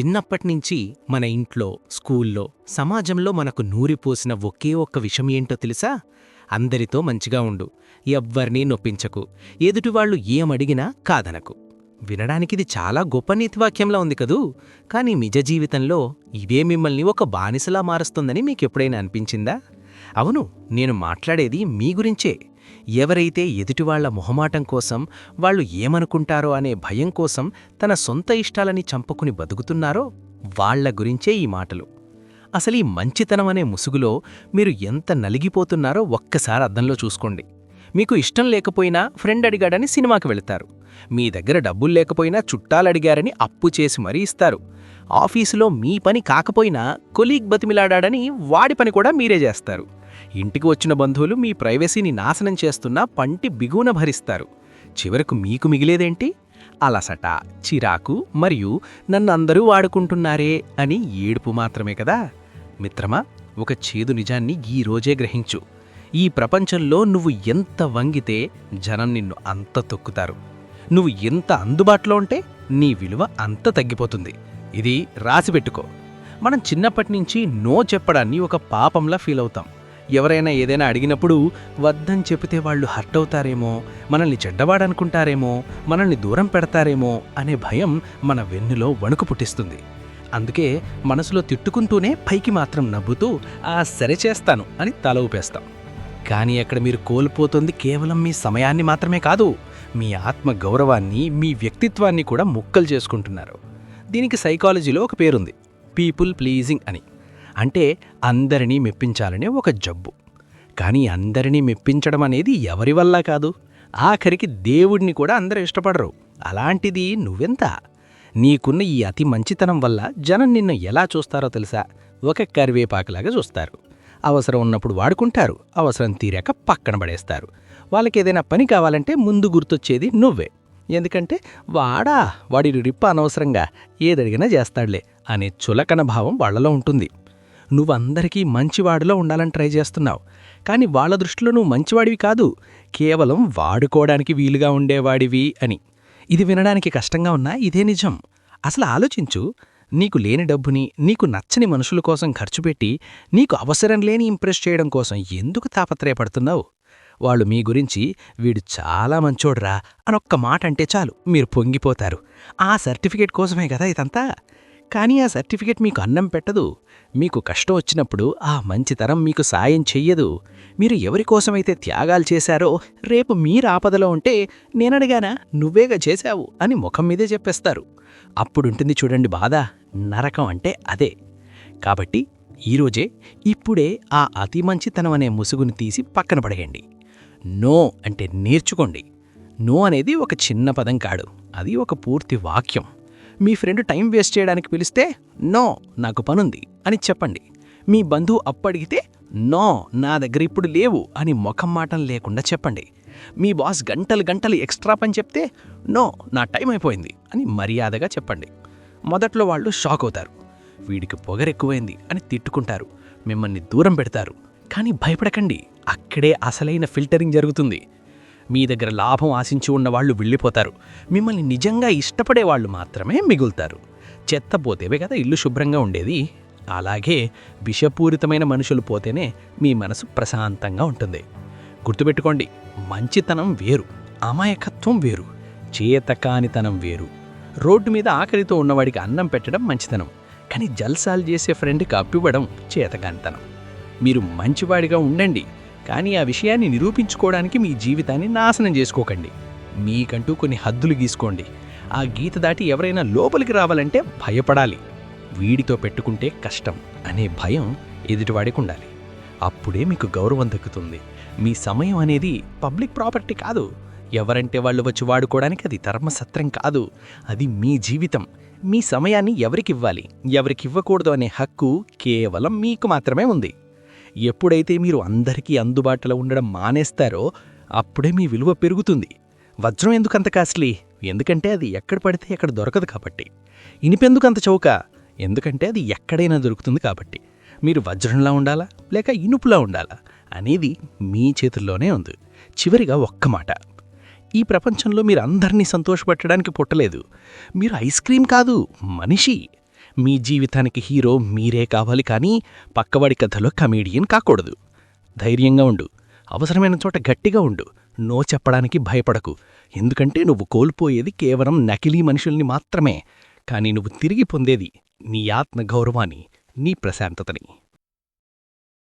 చిన్నప్పటినుంచి మన ఇంట్లో స్కూల్లో సమాజంలో మనకు నూరిపోసిన ఒకే ఒక్క విషయం ఏంటో తెలుసా? అందరితో మంచిగా ఉండు. ఎవ్వరినీ నొప్పించకు. ఎదుటివాళ్ళు ఏమడిగినా కాదనకు. వినడానికిది చాలా గొప్ప నీతివాక్యంలా ఉంది కదూ? కానీ నిజ జీవితంలో ఇవే మిమ్మల్ని ఒక బానిసలా మారుస్తుందని మీకెప్పుడైనా అనిపించిందా? అవును నేను మాట్లాడేది మీ గురించే. ఎవరైతే ఎదుటివాళ్ళ మొహమాటం కోసం వాళ్ళు ఏమనుకుంటారో అనే భయం కోసం తన సొంత ఇష్టాలని చంపుకుని బతుకుతున్నారో వాళ్ళ గురించే ఈ మాటలు. అసలు ఈ మంచితనం అనే ముసుగులో మీరు ఎంత నలిగిపోతున్నారో ఒక్కసారి అద్దంలో చూసుకోండి. మీకు ఇష్టం లేకపోయినా ఫ్రెండ్ అడిగాడని సినిమాకి వెళతారు. మీ దగ్గర డబ్బులు లేకపోయినా చుట్టాలడిగారని అప్పు చేసి మరీ ఇస్తారు. ఆఫీసులో మీ పని కాకపోయినా కొలీగ్ బతిమిలాడాడని వాడి పని కూడా మీరే చేస్తారు. ఇంటికి వచ్చిన బంధువులు మీ ప్రైవసీని నాశనం చేస్తున్నా పంటి బిగున భరిస్తారు. చివరకు మీకు మిగిలేదేంటి? అలసట చిరాకు మరియు నన్ను అందరూ వాడుకుంటున్నారే అని ఏడుపు మాత్రమే కదా? మిత్రమా ఒక చేదు నిజాన్ని ఈ రోజే గ్రహించు. ఈ ప్రపంచంలో నువ్వు ఎంత వంగితే జనం నిన్ను అంత తొక్కుతారు. నువ్వు ఎంత అందుబాటులో ఉంటే నీ విలువ అంత తగ్గిపోతుంది. ఇది రాసిపెట్టుకో మనం చిన్నప్పటి నుంచి నో చెప్పడాన్ని ఒక పాపంలా ఫీల్ అవుతాం ఎవరైనా ఏదైనా అడిగినప్పుడు వద్దని చెబితే వాళ్ళు హర్ట్ అవుతారేమో మనల్ని చెడ్డవాడనుకుంటారేమో మనల్ని దూరం పెడతారేమో అనే భయం మన వెన్నులో వణుకు పుట్టిస్తుంది. అందుకే మనసులో తిట్టుకుంటూనే పైకి మాత్రం నవ్వుతూ ఆ సరే చేస్తాను అని తల ఊపేస్తాం. కానీ అక్కడ మీరు కోల్పోతుంది కేవలం మీ సమయాన్ని మాత్రమే కాదు మీ ఆత్మ గౌరవాన్ని మీ వ్యక్తిత్వాన్ని కూడా ముక్కలు చేసుకుంటున్నారు. దీనికి సైకాలజీలో ఒక పేరుంది పీపుల్ ప్లీజింగ్ అని. అంటే అందరినీ మెప్పించాలనే ఒక జబ్బు. కానీ అందరినీ మెప్పించడం అనేది ఎవరి వల్ల కాదు? ఆఖరికి దేవుడిని కూడా అందరూ ఇష్టపడరు. అలాంటిది నువ్వెంత? నీకున్న ఈ అతి మంచితనం వల్ల జనం నిన్ను ఎలా చూస్తారో తెలుసా? ఒక కరివేపాకులాగా చూస్తారు. అవసరం ఉన్నప్పుడు వాడుకుంటారు. అవసరం తీరాక పక్కన పడేస్తారు. వాళ్ళకి ఏదైనా పని కావాలంటే ముందు గుర్తొచ్చేది నువ్వే. ఎందుకంటే వాడా వాడి రిప్ప అనవసరంగా ఏదడిగినా చేస్తాడులే అనే చులకన భావం వాళ్ళలో ఉంటుంది. నువ్వందరికీ మంచివాడిలో ఉండాలని ట్రై చేస్తున్నావు. కానీ వాళ్ళ దృష్టిలో నువ్వు మంచివాడివి కాదు. కేవలం వాడుకోవడానికి వీలుగా ఉండేవాడివి అని. ఇది వినడానికి కష్టంగా ఉన్నా ఇదే నిజం. అసలు ఆలోచించు. నీకు లేని డబ్బుని నీకు నచ్చని మనుషుల కోసం ఖర్చు పెట్టి నీకు అవసరం లేని ఇంప్రెస్ చేయడం కోసం ఎందుకు తాపత్రయపడుతున్నావు? వాళ్ళు మీ గురించి వీడు చాలా మంచోడ్రా అనొక్క మాట అంటే చాలు. మీరు పొంగిపోతారు. ఆ సర్టిఫికేట్ కోసమే కదా ఇదంతా? కానీ ఆ సర్టిఫికేట్ మీకు అన్నం పెట్టదు. మీకు కష్టం వచ్చినప్పుడు ఆ మంచితరం మీకు సాయం చెయ్యదు. మీరు ఎవరి కోసమైతే త్యాగాలు చేశారో రేపు మీరు ఆపదలో ఉంటే నేనడిగానా నువ్వేగా చేశావు అని ముఖం మీదే చెప్పేస్తారు. అప్పుడుంటుంది చూడండి బాధ నరకం అంటే అదే. కాబట్టి ఈరోజే ఇప్పుడే ఆ అతి మంచితనం అనే ముసుగుని తీసి పక్కన పడేయండి. నో అంటే నేర్చుకోండి. నో అనేది ఒక చిన్న పదం కాడు అది ఒక పూర్తి వాక్యం. మీ ఫ్రెండ్ టైం వేస్ట్ చేయడానికి పిలిస్తే నో నాకు పనుంది అని చెప్పండి. మీ బంధువు అప్పడిగితే నో నా దగ్గర ఇప్పుడు లేవు అని ముఖం మాటం లేకుండా చెప్పండి. మీ బాస్ గంటలు గంటలు ఎక్స్ట్రా పని చెప్తే నో నా టైం అయిపోయింది అని మర్యాదగా చెప్పండి. మొదట్లో వాళ్ళు షాక్ అవుతారు. వీడికి పొగరెక్కువైంది అని తిట్టుకుంటారు. మిమ్మల్ని దూరం పెడతారు. కానీ భయపడకండి. అక్కడే అసలైన ఫిల్టరింగ్ జరుగుతుంది. మీ దగ్గర లాభం ఆశించి ఉన్న వాళ్ళు వెళ్ళిపోతారు. మిమ్మల్ని నిజంగా ఇష్టపడే వాళ్ళు మాత్రమే మిగులుతారు. చెత్త పోతేవే కదా ఇల్లు శుభ్రంగా ఉండేది. అలాగే విషపూరితమైన మనుషులు పోతేనే మీ మనసు ప్రశాంతంగా ఉంటుంది. గుర్తుపెట్టుకోండి మంచితనం వేరు అమాయకత్వం వేరు చేతకానితనం వేరు. రోడ్డు మీద ఆకలితో ఉన్నవాడికి అన్నం పెట్టడం మంచితనం కానీ జల్సాలు చేసే ఫ్రెండ్కి అప్పివ్వడం చేతకానితనం. మీరు మంచివాడిగా ఉండండి కానీ ఆ విషయాన్ని నిరూపించుకోవడానికి మీ జీవితాన్ని నాశనం చేసుకోకండి. మీకంటూ కొన్ని హద్దులు గీసుకోండి. ఆ గీత దాటి ఎవరైనా లోపలికి రావాలంటే భయపడాలి. వీడితో పెట్టుకుంటే కష్టం అనే భయం ఎదుటివాడికి ఉండాలి అప్పుడే మీకు గౌరవం దక్కుతుంది. మీ సమయం అనేది పబ్లిక్ ప్రాపర్టీ కాదు. ఎవరంటే వాళ్ళు వచ్చి వాడుకోవడానికి అది ధర్మసత్రం కాదు. అది మీ జీవితం. మీ సమయాన్ని ఎవరికివ్వాలి ఎవరికివ్వకూడదు అనే హక్కు కేవలం మీకు మాత్రమే ఉంది. ఎప్పుడైతే మీరు అందరికీ అందుబాటులో ఉండడం మానేస్తారో అప్పుడే మీ విలువ పెరుగుతుంది. వజ్రం ఎందుకంత కాస్ట్లీ? ఎందుకంటే అది ఎక్కడ పడితే ఎక్కడ దొరకదు కాబట్టి. ఇనిపెందుకంత చౌక? ఎందుకంటే అది ఎక్కడైనా దొరుకుతుంది కాబట్టి. మీరు వజ్రంలా ఉండాలా? లేక ఇనుపులా ఉండాలా? అనేది మీ చేతుల్లోనే ఉంది. చివరిగా ఒక్క మాట. ఈ ప్రపంచంలో మీరు అందరినీ సంతోషపెట్టడానికి పుట్టలేదు. మీరు ఐస్ క్రీం కాదు మనిషి. మీ జీవితానికి హీరో మీరే కావాలి కానీ పక్కవాడి కథలో కమీడియన్ కాకూడదు. ధైర్యంగా ఉండు. అవసరమైన చోట గట్టిగా ఉండు. నో చెప్పడానికి భయపడకు. ఎందుకంటే నువ్వు కోల్పోయేది కేవలం నకిలీ మనుషుల్ని మాత్రమే. కానీ నువ్వు తిరిగి పొందేది నీ ఆత్మగౌరవాన్ని నీ ప్రశాంతతని.